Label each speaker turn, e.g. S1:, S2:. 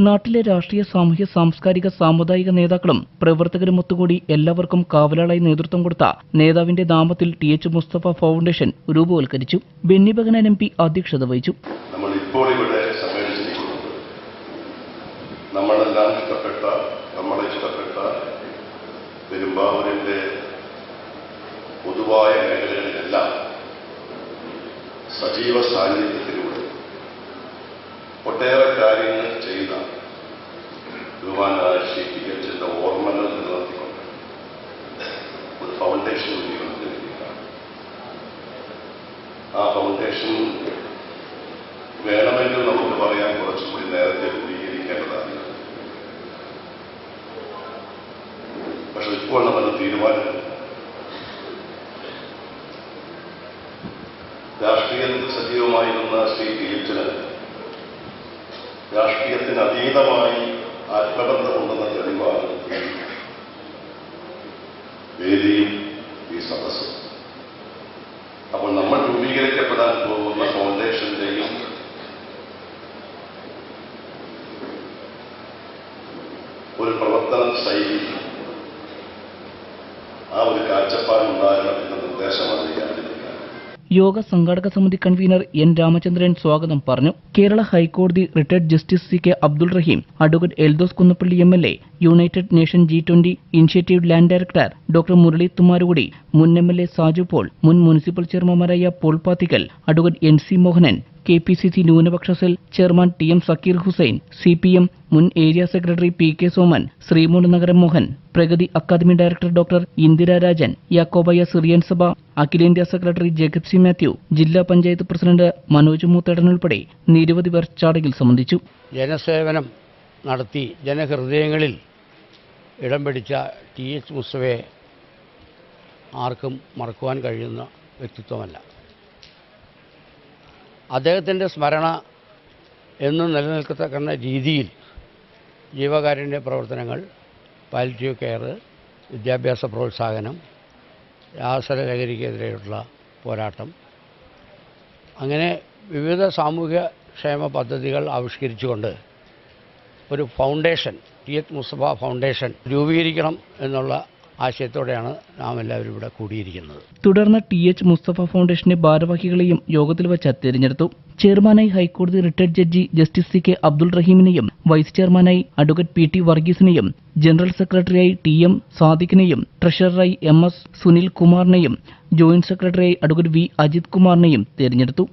S1: നാട്ടിലെ രാഷ്ട്രീയ സാമൂഹ്യ സാംസ്കാരിക സാമുദായിക നേതാക്കളും പ്രവർത്തകരും ഒത്തുകൂടി എല്ലാവർക്കും കാവലാളായി നേതൃത്വം കൊടുത്ത നേതാവിന്റെ നാമത്തിൽ ടി എച്ച് മുസ്തഫ ഫൗണ്ടേഷൻ രൂപവൽക്കരിച്ചു. ബെന്നി ബഗനാൻ എം പി അധ്യക്ഷത വഹിച്ചു.
S2: നമ്മളെല്ലാം നമ്മളെ പൊതുവായ മേഖലകളിലെല്ലാം സജീവ സാന്നിധ്യത്തിലൂടെ. ഒട്ടേറെ കാര്യങ്ങൾ ചെയ്ത ബഹുമാനായ ശ്രീ ഓർമ്മകൾ നിലനിർത്തിക്കൊണ്ട് ഒരു ഫൗണ്ടേഷൻ രൂപീകരിച്ചിരിക്കുകയാണ് ആ ഫൗണ്ടേഷൻ വേണമെങ്കിൽ നമുക്ക് പറയാൻ കുറച്ചുകൂടി നേരത്തെ രൂപീകരിക്കേണ്ടതാണ് പക്ഷെ ഇപ്പോൾ നമ്മൾ തീരുമാനം രാഷ്ട്രീയത്തിൽ സജീവമായിരുന്ന ശ്രീ തിരിച്ചിന് രാഷ്ട്രീയത്തിന് അതീതമായി ആത്മബന്ധമുണ്ടെന്ന തെളിവാണ് വേദിയും ഈ സദസ്സും. അപ്പോൾ നമ്മൾ രൂപീകരിക്കപ്പെടാൻ പോകുന്ന ഫൗണ്ടേഷന്റെയും ഒരു പ്രവർത്തന ശൈലി ആ ഒരു കാഴ്ചപ്പാടുണ്ടാകണം എന്ന ഈ ആരംഭിക്കുന്നത്
S1: യോഗ സംഘാടക സമിതി കൺവീനർ എൻ രാമചന്ദ്രൻ സ്വാഗതം പറഞ്ഞു. കേരള ഹൈക്കോടതി retired justice C K Abdul Rahim advocate Eldhose Kunnappilly M L A United Nation G twenty initiative land director doctor Murali Thummarukudy മുൻ M L A Saju Paul മുൻ municipal ചെയർമാൻമാരായ Paul Pathikkal advocate N C Mohanan K P C C ന്യൂനപക്ഷ cell chairman T M Zakir Hussain C P M മുൻ area secretary P K Soman Sreemoolanagaram Mohan Pragathi academy director doctor Indira Rajan Yakobaya Syrian സഭ അഖിലേന്ത്യാ secretary Jacob C Mathew ജില്ലാ panchayat president Manoj Moothedan ഉൾപ്പെടെ നിരവധി പേർ ചടങ്ങിൽ സംബന്ധിച്ചു.
S3: ജനസേവനം നടത്തി ജനഹൃദയങ്ങളിൽ ഇടം പിടിച്ച ടി എച്ച് മുസ്തഫയെ ആർക്കും മറക്കുവാൻ കഴിയുന്ന വ്യക്തിത്വമല്ല. അദ്ദേഹത്തിന്റെ സ്മരണ എന്നും നിലനിൽക്കത്തക്കുന്ന രീതിയിൽ ജീവകാരുണ്യ പ്രവർത്തനങ്ങൾ പാലിറ്റീവ് കെയർ വിദ്യാഭ്യാസ പ്രോത്സാഹനം രാസര ലഹരിക്കെതിരെയുള്ള പോരാട്ടം അങ്ങനെ വിവിധ സാമൂഹ്യ ക്ഷേമ പദ്ധതികൾ ആവിഷ്കരിച്ചുകൊണ്ട് ഒരു foundation T H Mustafa foundation രൂപീകരിക്കണം എന്നുള്ള ആശയത്തോടെയാണ് നാം എല്ലാവരും ഇവിടെ കൂടിയിരിക്കുന്നത്.
S1: തുടർന്ന് ടി എച്ച് മുസ്തഫ ഫൗണ്ടേഷന്റെ ഭാരവാഹികളെയും യോഗത്തിൽ വച്ച് തിരഞ്ഞെടുത്തു. ചെയർമാനായി ഹൈക്കോടതി retired judge justice C K Abdul റഹീമിനെയും vice ചെയർമാനായി അഡ്വക്കേറ്റ് പി ടി വർഗീസിനെയും ജനറൽ സെക്രട്ടറിയായി ടി എം സാദിഖിനെയും ട്രഷററായി എം എസ് സുനിൽ കുമാറിനെയും ജോയിന്റ് സെക്രട്ടറിയായി അഡ്വക്കേറ്റ് വി അജിത് കുമാറിനെയും തിരഞ്ഞെടുത്തു.